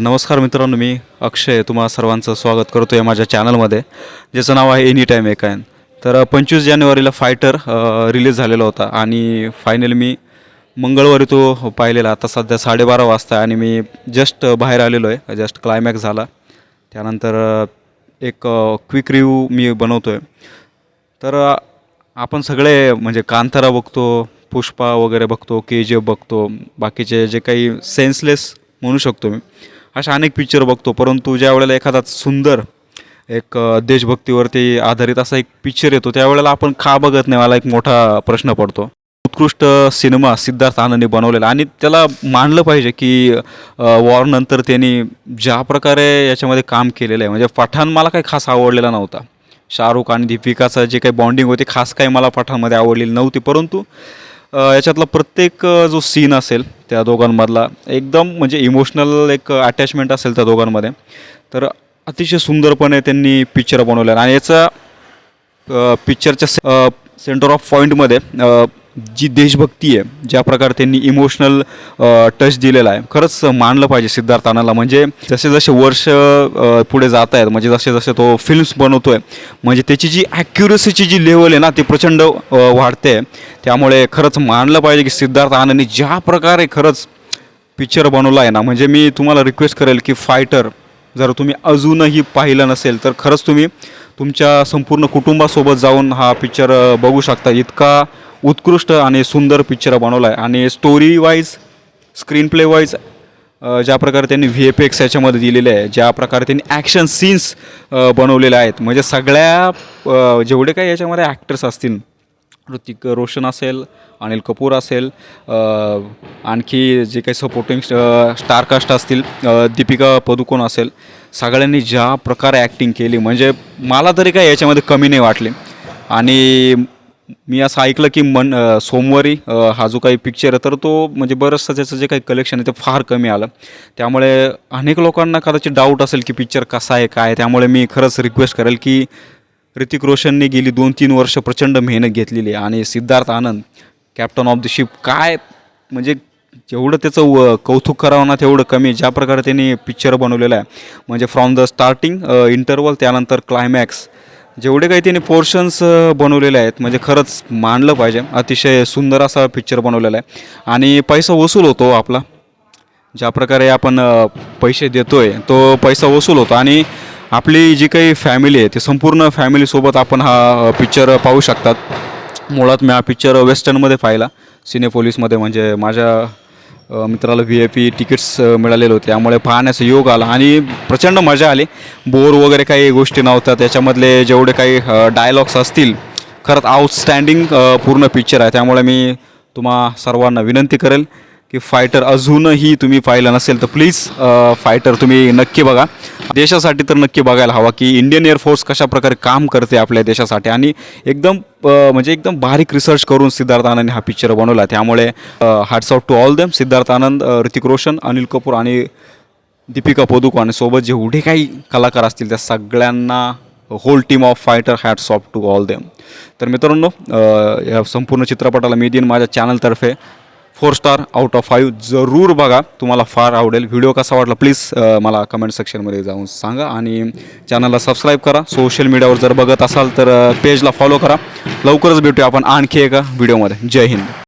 नमस्कार मित्रांनो मी अक्षय. तुम्हा सर्वांचं स्वागत करतो आहे माझ्या चॅनलमध्ये ज्याचं नाव आहे एनी टाईम एकायन तर पंचवीस जानेवारीला फायटर रिलीज झालेला होता आणि फायनली मी मंगळवारी तो पाहिलेला. आता सध्या साडेबारा वाजता आणि मी जस्ट बाहेर आलेलो आहे. जस्ट क्लायमॅक्स झाला. त्यानंतर एक क्विक रिव्ह्यू मी बनवतो आहे तर आपण सगळे म्हणजे कांतारा बघतो पुष्पा वगैरे बघतो के जी एफ बघतो बाकीचे जे काही सेन्सलेस म्हणू शकतो मी. अशा अनेक पिक्चर बघतो. परंतु ज्या वेळेला एखादा सुंदर एक देशभक्तीवरती आधारित असा एक पिक्चर येतो त्यावेळेला आपण का बघत नाही मला एक मोठा प्रश्न पडतो. उत्कृष्ट सिनेमा सिद्धार्थ आनंदने बनवलेला आणि त्याला मानलं पाहिजे की वॉरनंतर त्यांनी ज्या प्रकारे याच्यामध्ये काम केलेलं आहे म्हणजे पठाण मला काही खास आवडलेला नव्हता. शाहरुख आणि दीपिकाचं जे काही बॉन्डिंग होती खास काही मला पठाणमध्ये आवडलेली नव्हती. परंतु याच्यातला प्रत्येक जो सीन असेल त्या दोघांमधला एकदम म्हणजे इमोशनल एक अटॅचमेंट असेल त्या दोघांमध्ये तर अतिशय सुंदरपणे त्यांनी पिक्चर बनवलेला आणि याचा पिक्चरच्या सेंटर ऑफ पॉईंटमध्ये जी देशभक्ती आहे ज्या प्रकारे त्यांनी इमोशनल टच दिलेला आहे खरंच मानलं पाहिजे सिद्धार्थ आनंदला म्हणजे जसे जसे वर्ष पुढे जात आहेत म्हणजे जसे जसे तो फिल्म्स बनवतो आहे म्हणजे त्याची जी ॲक्युरसीची जी लेवल आहे ना ती प्रचंड वाढते. त्यामुळे खरंच मानलं पाहिजे की सिद्धार्थ आनंदने ज्या प्रकारे खरंच पिक्चर बनवला आहे ना म्हणजे मी तुम्हाला रिक्वेस्ट करेल की फायटर जर तुम्ही अजूनही पाहिलं नसेल तर खरंच तुम्ही तुमच्या संपूर्ण कुटुंबासोबत जाऊन हा पिक्चर बघू शकता. इतका उत्कृष्ट आणि सुंदर पिक्चर बनवला आहे आणि story wise screen play wise ज्या प्रकारे त्यांनी व्ही एफ एक्स याच्यामध्ये दिलेले आहे ज्या प्रकारे त्यांनी ॲक्शन सीन्स बनवलेले आहेत. म्हणजे सगळ्या जेवढे काही याच्यामध्ये ॲक्टर्स असतील ऋतिक रोशन असेल अनिल कपूर असेल आणखी जे काही सपोर्टिंग स्टारकास्ट असतील दीपिका पदुकोण असेल सगळ्यांनी ज्या प्रकारे ॲक्टिंग केली म्हणजे मला तरी काय याच्यामध्ये कमी नाही वाटली. आणि मी असं ऐकलं की मन अ, सोमवारी अ, हा जो काही पिक्चर आहे तर तो म्हणजे बरंचसं त्याचं जे काही कलेक्शन आहे ते फार कमी आलं त्यामुळे अनेक लोकांना कदाचित डाऊट असेल की पिक्चर कसा आहे काय आहे. त्यामुळे मी खरंच रिक्वेस्ट करेल की ऋतिक रोशनने गेली दोन तीन वर्ष प्रचंड मेहनत घेतलेली आहे आणि Siddharth Anand captain of the ship काय म्हणजे जेवढं त्याचं व कौतुक करावं ना तेवढं कमी आहे. ज्या प्रकारे त्यांनी पिक्चर बनवलेला आहे म्हणजे फ्रॉम द स्टार्टिंग इंटरवल त्यानंतर क्लायमॅक्स जेवढे काही त्यांनी पोर्शन्स बनवलेले आहेत म्हणजे खरंच मानलं पाहिजे. अतिशय सुंदर असा पिक्चर बनवलेला आहे. आणि पैसा वसूल होतो आपला. ज्या प्रकारे आपण पैसे देतो आहे तो पैसा वसूल होतो. आणि आपली जी काही फॅमिली आहे ती संपूर्ण फॅमिलीसोबत आपण हा पिक्चर पाहू शकतात. मुळात मी हा पिक्चर वेस्टर्नमध्ये पाहिला. सिनेपोलिसमध्ये म्हणजे माझ्या मित्राला व्ही आय पी तिकीट्स मिळालेले होते. त्यामुळे पाहण्याचा योग आला आणि प्रचंड मजा आली. बोर वगैरे काही गोष्टी नव्हत्या. त्याच्यामधले जेवढे काही डायलॉग्स असतील खरंच आउटस्टँडिंग पूर्ण पिक्चर आहे. त्यामुळे मी तुम्हा सर्वांना विनंती करेल की फायटर अजूनही तुम्ही पाहिलं नसेल तर प्लीज फायटर तुम्ही नक्की बघा. देशासाठी तर नक्की बघायला हवा की इंडियन एअरफोर्स कशा प्रकारे काम करते आपल्या देशासाठी. आणि एकदम म्हणजे एकदम बारीक रिसर्च करून सिद्धार्थ आनंदने हा पिक्चर बनवला. त्यामुळे hats of to all them Siddharth Anand Hrithik Roshan Anil Kapoor आणि दीपिका पदुकोण. सोबत जेवढे काही कलाकार असतील त्या सगळ्यांना whole team of Fighter hats off to all them तर मित्रांनो या संपूर्ण चित्रपटाला मी देईन. माझ्या चॅनलतर्फे four star out of five जरूर बघा. तुम्हाला फार आवडेल. व्हिडिओ कसा वाटला प्लीज मला कमेंट सेक्शनमध्ये जाऊन सांगा आणि चॅनलला सबस्क्राईब करा. सोशल मीडियावर जर बघत असाल तर पेजला फॉलो करा. लवकरच भेटूया आपण आणखी एका व्हिडिओमध्ये जय हिंद.